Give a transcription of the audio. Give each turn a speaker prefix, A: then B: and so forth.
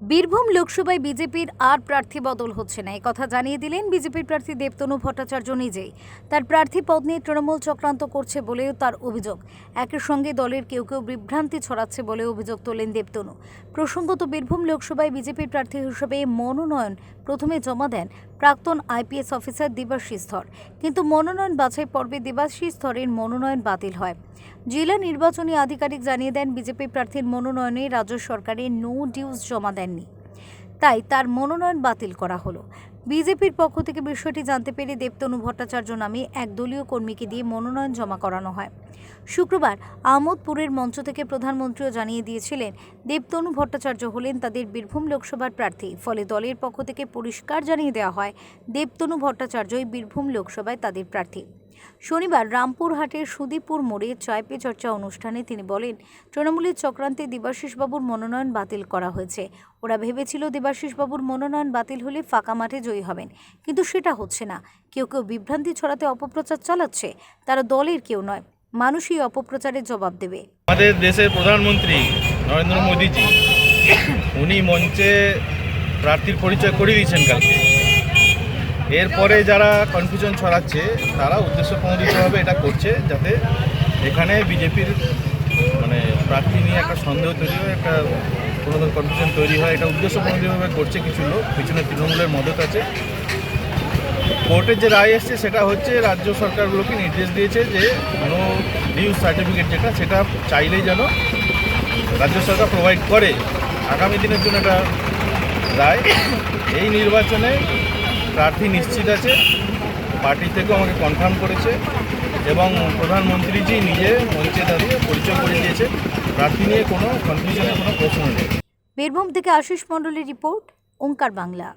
A: বীরভূম লোকসভায় বিজেপির আর প্রার্থী বদল হচ্ছে না। কথা জানিয়ে দিলেন বিজেপির প্রার্থী দেবতনু ভট্টাচার্য নিজেই। তার প্রার্থী পদ নিয়ে তৃণমূল চক্রান্ত করছে বলেও তার অভিযোগ। একই সঙ্গে দলের কেউ কেউ বিভ্রান্তি ছড়াচ্ছে বলে অভিযোগ তোলেন দেবতনু। প্রসঙ্গত বীরভূম লোকসভায় বিজেপির প্রার্থী হিসেবে মনোনয়ন প্রথমে জমা দেন প্রাক্তন আইপিএস অফিসার দেবাশিস স্তর কিন্তু মনোনয়ন বাছাই পর্বে দেবাশিস স্তরের মনোনয়ন বাতিল হয়। জেলা নির্বাচনী আধিকারিক জানিয়ে দেন, বিজেপি প্রার্থীর মনোনয়নে রাজ্য সরকারের নো ডিউজ জমা দেননি। তাই তার মনোনয়ন বাতিল করা হলো। বিজেপির পক্ষ থেকে বিষয়টি জানতে পেরে দেবতনু ভট্টাচার্য নামে এক দলীয় কর্মীকে দিয়ে মনোনয়ন জমা করানো হয়। শুক্রবার আহমদপুরের মঞ্চ থেকে প্রধানমন্ত্রীও জানিয়ে দিয়েছিলেন, দেবতনু ভট্টাচার্য হলেন তাদের বীরভূম লোকসভার প্রার্থী। ফলে দলের পক্ষ থেকে পরিষ্কার জানিয়ে দেওয়া হয়, দেবতনু ভট্টাচার্যই বীরভূম লোকসভায় তাদের প্রার্থী। শনিবার রামপুরহাটের সুদীপুর মোড়ে চায় পে চর্চা অনুষ্ঠানে তিনি বলেন, তৃণমূলের চক্রান্তে দেবাশিসবাবুর মনোনয়ন বাতিল করা হয়েছে। ওরা ভেবেছিল দেবাশিসবাবুর মনোনয়ন বাতিল হলে ফাঁকা মাঠে জয়ী হবেন। কিন্তু সেটা হচ্ছে না। কেউ কেউ বিভ্রান্তি ছড়াতে অপপ্রচার চালাচ্ছে। তারা দলের কেউ নয়। মানুষই অপপ্রচারের জবাব দেবে।
B: আমাদের দেশের প্রধানমন্ত্রী নরেন্দ্র মোদীজি, উনি মঞ্চে প্রার্থীর পরিচয় করে দিয়েছেন কালকে। এরপরে যারা কনফিউশন ছড়াচ্ছে, তারা উদ্দেশ্য প্রণোদিতভাবে এটা করছে যাতে এখানে বিজেপির মানে প্রার্থী নিয়ে একটা সন্দেহ তৈরি হয়, একটা কোনো ধরনের কনফিউশন তৈরি হয়। এটা উদ্দেশ্য প্রণোদিতভাবে করছে কিছু লোক, পিছনে তৃণমূলের মদত আছে। কোর্টের যে রায় এসছে, সেটা হচ্ছে রাজ্য সরকারগুলোকে নির্দেশ দিয়েছে যে কোনো নিউজ সার্টিফিকেট যেটা, সেটা চাইলেই যেন রাজ্য সরকার প্রোভাইড করে। আগামী দিনের জন্য এটা রায়। এই নির্বাচনে প্রার্থী নিশ্চিত আছে, পার্টি থেকেও আমাকে কনফার্ম করেছে এবং প্রধানমন্ত্রীজি নিজে মঞ্চে দাঁড়িয়ে পরিচয় করে দিয়েছে প্রার্থী নিয়ে কোনো কনফিউশনের কোনো প্রশ্ন নেই।
A: বীরভূম থেকে আশিস মণ্ডলের রিপোর্ট, ওঙ্কার বাংলা।